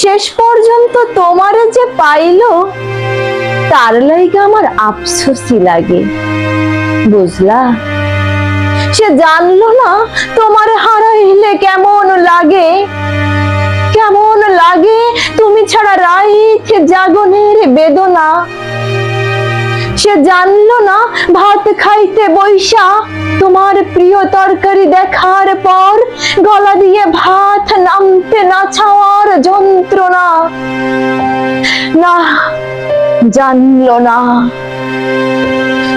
শেষ পর্যন্ত তোমারে যে পাইলো, তার লাইগা আমার আফসোসই লাগে। বুঝলা? সে জানলো না তোমার হারাইলে কেমন লাগে? কেমন লাগে? তুমি ছাড়া রাইত জাগনের বেদনা। সে জানলো না ভাত খাইতে বৈশা, তোমার প্রিয় তরকারি দেখার পর গলা দিয়ে ভাত নামতে না ছাওয়ার যন্ত্রণা। না, জানলো না।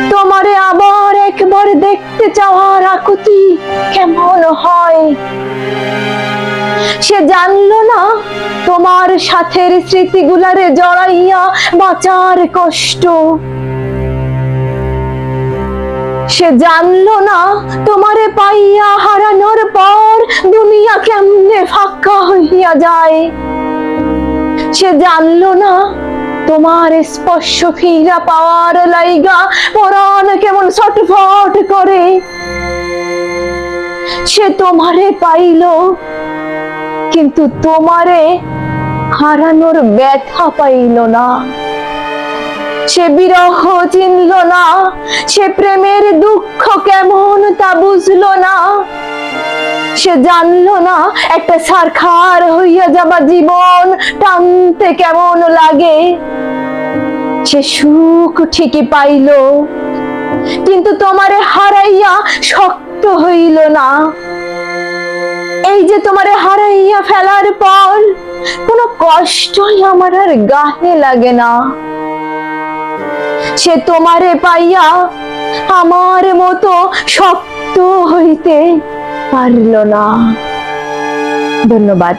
তোমারে আবার একবার দেখতে চাওয়ার আকুতি কেমন হয়? সে জানলো না তোমার সাথের স্মৃতিগুলারে জড়াইয়া বাঁচার কষ্ট। সে জানলো না তোমারে পাইয়া হারানোর পর দুনিয়া কেমনে ফাঁকা হইয়া যায়। সে জানলো না তোমার স্পর্শ ফিরা পাওয়ার লাইগা পরাণ কেমন ছটফট করে। সে তোমারে পাইলো, কিন্তু তোমারে হারানোর ব্যথা পাইল না। সে বিরহ চিনল না, সে প্রেমের দুঃখ কেমন তা বুঝলো না। সে জানলো না, একটা সারখার হইয়া যাবা জীবন টানতে কেমন লাগে। সে সুখ ঠিকই পাইল, কিন্তু তোমারে হারাইয়া শক্ত হইল না। এই যে তোমারে হারাইয়া ফেলার পর, কোনো কষ্টই আমার আর গাহে লাগে না। সে তোমারে পাইয়া আমার মতো শক্ত হইতে পারল না। ধন্যবাদ।